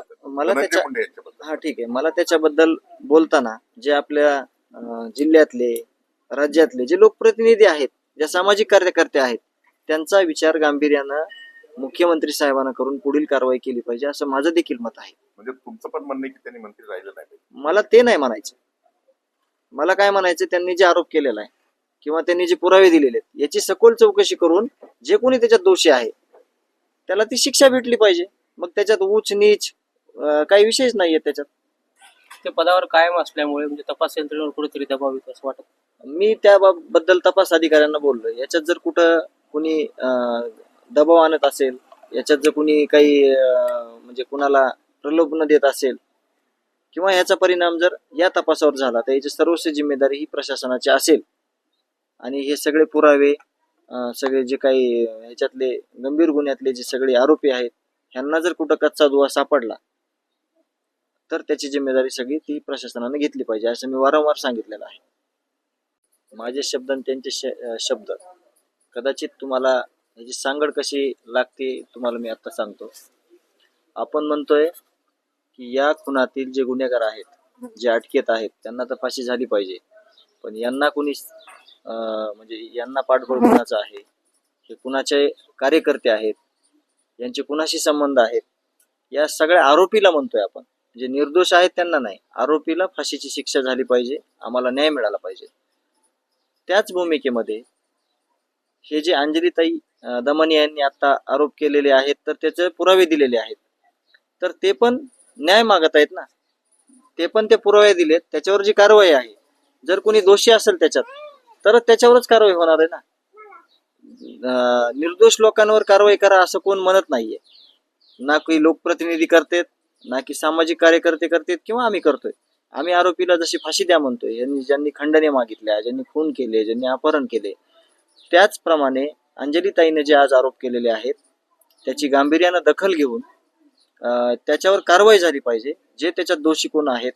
मला धनंजय त्याच्या मुंडे यांच्याबद्दल. हा ठीक आहे. मला त्याच्याबद्दल बोलताना जे आपल्या अं, जिल्ह्यातले राज्यातले जे लोकप्रतिनिधी आहेत ज्या सामाजिक कार्यकर्ते आहेत त्यांचा विचार गांभीर्यानं मुख्यमंत्री साहेबांना करून पुढील कारवाई केली पाहिजे असं माझं देखील मत आहे. म्हणजे तुमचं पण म्हणणं आहे की त्यांनी मंत्री राहिलं नाही पाहिजे. मला ते नाही म्हणायचं. मला काय म्हणायचं त्यांनी जे आरोप केलेला आहे किंवा त्यांनी जे पुरावे दिलेले आहेत याची सखोल चौकशी करून जे कोणी त्याच्यात दोषी आहे त्याला ती शिक्षा भेटली पाहिजे. मग त्याच्यात उच नीच अं, काही विषयच नाहीये त्याच्यात. ते पदावर कायम असल्यामुळे म्हणजे तपास यंत्रणेवर कुठेतरी दबाव येतो असं वाटत. मी त्याबद्दल तपास अधिकाऱ्यांना बोललो याच्यात जर कुठं कुणी अं, दबाव आणत असेल याच्यात जर कुणी काही अं, म्हणजे कुणाला प्रलोभन देत असेल किंवा याचा परिणाम जर या तपासावर झाला तर याची सर्वस्व जिम्मेदारी ही प्रशासनाची असेल. आणि हे सगळे पुरावे अं, सगळे जे काही ह्याच्यातले गंभीर गुन्ह्यातले जे सगळे आरोपी आहेत ह्यांना जर कुठं कच्चा दुवा सापडला तर त्याची जिम्मेदारी सगळी ती प्रशासनाने घेतली पाहिजे असं मी वारंवार सांगितलेलं आहे. माझे शब्द आणि त्यांचे श- शब्द कदाचित तुम्हाला ह्याची सांगड कशी लागते तुम्हाला मी आता सांगतो. आपण म्हणतोय की या खुनातील जे गुन्हेगार आहेत जे अटकेत आहेत त्यांना तर फाशी झाली पाहिजे. पण यांना कुणी म्हणजे यांना पाठबळ कुणाचं आहे? हे कुणाचे कार्यकर्ते आहेत? यांचे कुणाशी संबंध आहेत? या सगळ्या आरोपीला म्हणतोय आपण. जे निर्दोष आहेत त्यांना नाही. आरोपीला फाशीची शिक्षा झाली पाहिजे. आम्हाला न्याय मिळाला पाहिजे. त्याच भूमिकेमध्ये हे जे अंजलीताई दमनी यांनी आता आरोप केलेले आहेत तर त्याचे पुरावे दिलेले आहेत. तर ते पण न्याय मागत आहेत ना? ते पण ते पुरावे दिलेत. त्याच्यावर जी कारवाई आहे जर कोणी दोषी असेल त्याच्यात तर त्याच्यावरच कारवाई होणार आहे ना? निर्दोष लोकांवर कारवाई करा असं कोण म्हणत नाहीये. ना काही लोकप्रतिनिधी करतात ना की सामाजिक कार्यकर्ते करतात किंवा आम्ही करतोय. आम्ही आरोपीला जशी फाशी द्या म्हणतोय यांनी ज्यांनी खंडने मागितल्या ज्यांनी खून केले ज्यांनी अपहरण केले त्याचप्रमाणे अंजलीताईने जे आज आरोप केलेले आहेत त्याची गांभीर्यानं दखल घेऊन त्याच्यावर कारवाई झाली पाहिजे. जे त्याच्यात दोषी कोण आहेत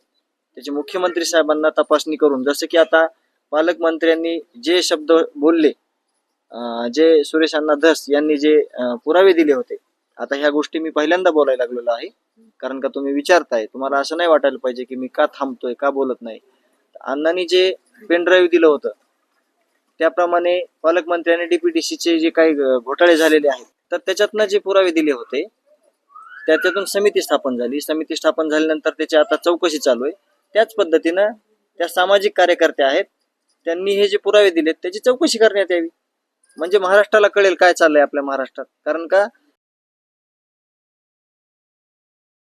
त्याची मुख्यमंत्री साहेबांना तपासणी करून जसं की आता पालकमंत्र्यांनी जे शब्द बोलले जे सुरेश अण्णा धस यांनी जे पुरावे दिले होते आता ह्या गोष्टी मी पहिल्यांदा बोलायला लागलेलो आहे. कारण का तुम्ही विचारताय तुम्हाला असं नाही वाटायला पाहिजे की मी का थांबतोय का बोलत नाही. अण्णांनी जे पेन ड्राईव्ह दिलं होतं त्याप्रमाणे पालकमंत्र्यांनी डीपीटीसीचे जे काही घोटाळे झालेले आहेत तर त्याच्यातनं जे पुरावे दिले होते त्याच्यातून समिती स्थापन झाली. समिती स्थापन झाल्यानंतर त्याची आता चौकशी चालू आहे. त्याच पद्धतीनं त्या सामाजिक कार्यकर्ते आहेत त्यांनी हे जे पुरावे दिलेत त्याची चौकशी करण्यात यावी. म्हणजे महाराष्ट्राला कळेल काय चाललंय आपल्या महाराष्ट्रात. कारण का